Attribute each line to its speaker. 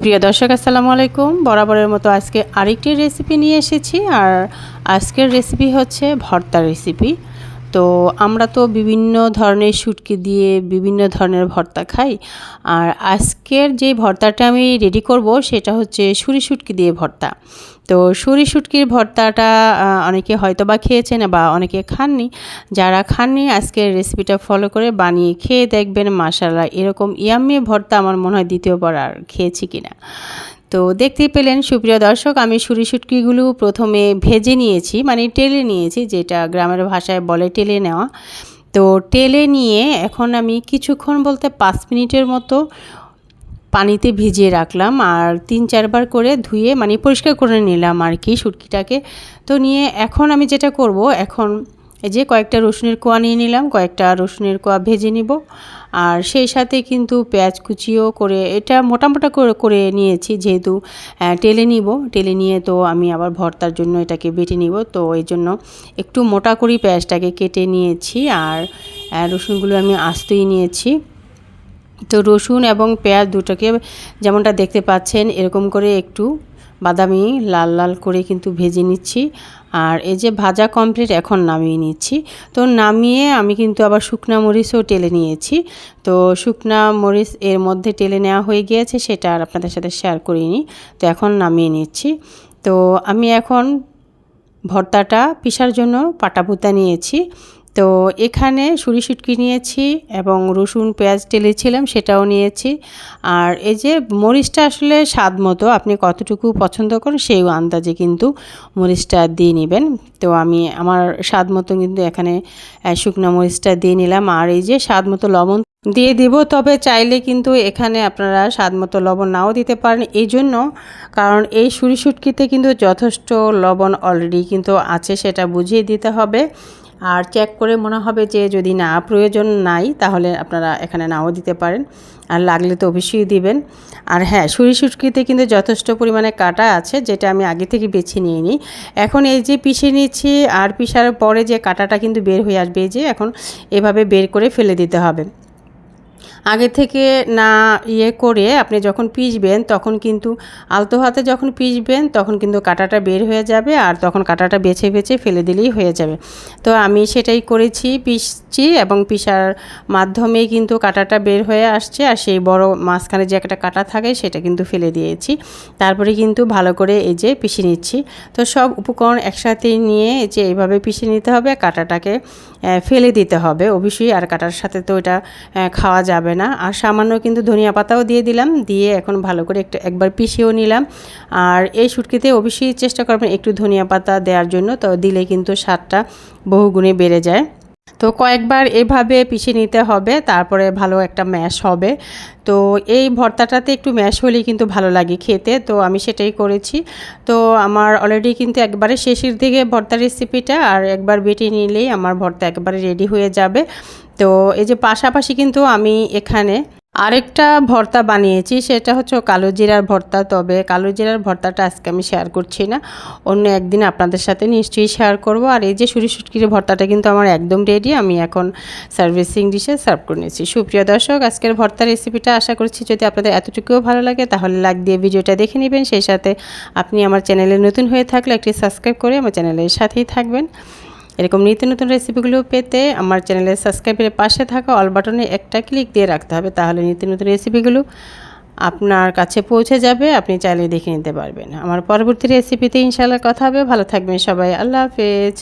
Speaker 1: প্রিয় দর্শক, আসসালামু আলাইকুম। বরাবরের মতো আজকে আরেকটি রেসিপি নিয়ে এসেছি। আর আজকের রেসিপি হচ্ছে ভর্তা রেসিপি তো আমরা তো বিভিন্ন ধরনের শুটকি দিয়ে বিভিন্ন ধরনের ভর্তা খাই। আর আজকের যে ভর্তাটা আমি রেডি করব সেটা হচ্ছে সুরি শুটকি দিয়ে ভর্তা। তো সুরি শুটকির ভর্তাটা অনেকে হয়তো বা খেয়েছেন বা অনেকে খাননি। যারা খাননি, আজকের রেসিপিটা ফলো করে বানিয়ে খেয়ে দেখবেন মাসালা এরকম ইয়াম্মি ভর্তা আমার মনে হয় দ্বিতীয়বার আর খেয়েছি কিনা। তো দেখতেই পেলেন, সুপ্রিয় দর্শক, আমি সুরি শুটকিগুলো প্রথমে ভেজে নিয়েছি মানে টেলে নিয়েছি, যেটা গ্রামের ভাষায় বলে টেলে নেওয়া। তো টেলে নিয়ে এখন আমি কিছুক্ষণ বলতে পাঁচ মিনিটের মতো পানিতে ভিজিয়ে রাখলাম আর তিন চারবার করে ধুয়ে মানে পরিষ্কার করে নিলাম আর কি শুটকিটাকে তো নিয়ে এখন আমি যেটা করব, এখন এই যে কয়েকটা রসুনের কোয়া নিয়ে নিলাম, কয়েকটা রসুনের কোয়া ভেজে নিব। আর সেই সাথে কিন্তু পেঁয়াজ কুচিও করে, এটা মোটা মোটা করে করে নিয়েছি যেহেতু টেলে নিব। টেলে নিয়ে তো আমি আবার ভর্তার জন্য এটাকে বেটে নিব। তো এই জন্য একটু মোটা করেই পেঁয়াজটাকে কেটে নিয়েছি। আর রসুনগুলো আমি আস্তই নিয়েছি। তো রসুন এবং পেঁয়াজ দুটোকে যেমনটা দেখতে পাচ্ছেন, এরকম করে একটু বাদামি লাল লাল করে কিন্তু ভেজে নিচ্ছি। আর এই যে ভাজা কমপ্লিট এখন নামিয়ে নিচ্ছি। তো নামিয়ে আমি কিন্তু আবার শুকনা মরিচও টেলে নিয়েছি। তো শুকনা মরিচ এর মধ্যে টেলে নেওয়া হয়ে গিয়েছে, সেটা আর আপনাদের সাথে শেয়ার করিনি। তো এখন নামিয়ে নিচ্ছি। তো আমি এখন ভর্তাটা পিসার জন্য পাটা পাটাপুতা নিয়েছি। তো এখানে সুরি শুটকি নিয়েছি এবং রসুন, পেঁয়াজ টেলেছিলাম সেটাও নিয়েছি। আর এই যে মরিচটা আসলে স্বাদ মতো, আপনি কতটুকু পছন্দ করেন সেই আন্দাজে কিন্তু মরিচটা দিয়ে নেবেন। তো আমি আমার স্বাদ মতো কিন্তু এখানে শুকনো মরিচটা দিয়ে নিলাম। আর এই যে স্বাদ মতো লবণ দিয়ে দিব, তবে চাইলে কিন্তু এখানে আপনারা স্বাদ মতো লবণ নাও দিতে পারেন। এই জন্য কারণ এই সুরি শুটকিতে কিন্তু যথেষ্ট লবণ অলরেডি কিন্তু আছে, সেটা বুঝিয়ে দিতে হবে। আর চেক করে মনে হবে যে যদি না, প্রয়োজন নাই, তাহলে আপনারা এখানে নাও দিতে পারেন। আর লাগলে তো অবশ্যই দিবেন। আর হ্যাঁ সুরি সুটকিতে কিন্তু যথেষ্ট পরিমাণে কাটা আছে, যেটা আমি আগে থেকে বেছে নিয়ে নিই এখন এই যে পিষে নিচ্ছি, আর পিসার পরে যে কাটাটা কিন্তু বের হয়ে আসবে যে এখন এভাবে বের করে ফেলে দিতে হবে। আগে থেকে না ইয়ে করে আপনি যখন পিসবেন তখন কিন্তু আলতো হাতে যখন পিসবেন তখন কিন্তু কাঁটাটা বের হয়ে যাবে আর তখন কাঁটাটা বেছে বেছে ফেলে দিলেই হয়ে যাবে। তো আমি সেটাই করেছি পিসছি এবং পিসার মাধ্যমেই কিন্তু কাঁটাটা বের হয়ে আসছে আর সেই বড় মাঝখানে যে একটা কাঁটা থাকে সেটা কিন্তু ফেলে দিয়েছি। তারপরে কিন্তু ভালো করে এই যে পিষে নিচ্ছি। তো সব উপকরণ একসাথে নিয়ে যে এইভাবে পিষে নিতে হবে, কাঁটাটাকে ফেলে দিতে হবে। অবশ্যই আর কাটার সাথে তো এটা খাওয়া যাবে না। আর সামান্য কিন্তু ধনিয়া পাতাও দিয়ে দিলাম, দিয়ে এখন ভালো করে একটু একবার পিষিয়েও নিলাম। আর এই শুটকিতে অবশ্যই চেষ্টা করবেন একটু ধনিয়া পাতা দেওয়ার জন্য, তো দিলে কিন্তু স্বাদটা বহুগুণে বেড়ে যায়। তো কয়েকবার এভাবে পিছিয়ে নিতে হবে, তারপরে ভালো একটা ম্যাশ হবে। তো এই ভর্তাটাতে একটু ম্যাশ হলেই কিন্তু ভালো লাগে খেতে, তো আমি সেটাই করেছি। তো আমার অলরেডি কিন্তু একবারে শেষের দিকে ভর্তা রেসিপিটা আর একবার বেটে নিলেই আমার ভর্তা একবারে রেডি হয়ে যাবে। তো এই যে পাশাপাশি কিন্তু আমি এখানে আরেকটা ভর্তা বানিয়েছি, সেটা হচ্ছে কালো জিরার ভর্তা। তবে কালো জিরার ভর্তাটা আজকে আমি শেয়ার করছি না। অন্য একদিন আপনাদের সাথে নিশ্চয়ই শেয়ার করব। আর এই যে সুরি সুটকির ভর্তাটা কিন্তু আমার একদম রেডি আমি এখন সার্ভিসিং ডিশে সার্ভ করে নিয়েছি। সুপ্রিয় দর্শক, আজকের ভর্তা রেসিপিটা আশা করছি যদি আপনাদের এতটুকুও ভালো লাগে, তাহলে লাইক দিয়ে ভিডিওটা দেখে নেবেন। সেই সাথে আপনি আমার চ্যানেলে নতুন হয়ে থাকলে একটি সাবস্ক্রাইব করে আমার চ্যানেলের সাথেই থাকবেন। এরকম নিত্য নতুন রেসিপিগুলো পেতে আমার চ্যানেলে সাবস্ক্রাইবের পাশে থাকা অল বাটনে একটা ক্লিক দিয়ে রাখতে হবে, তাহলে নিত্য নতুন রেসিপিগুলো আপনার কাছে পৌঁছে যাবে, আপনি চাইলে দেখে নিতে পারবেন। আমার পরবর্তী রেসিপিতে ইনশাল্লাহ কথা হবে, ভালো থাকবেন সবাই, আল্লাহ হাফেজ।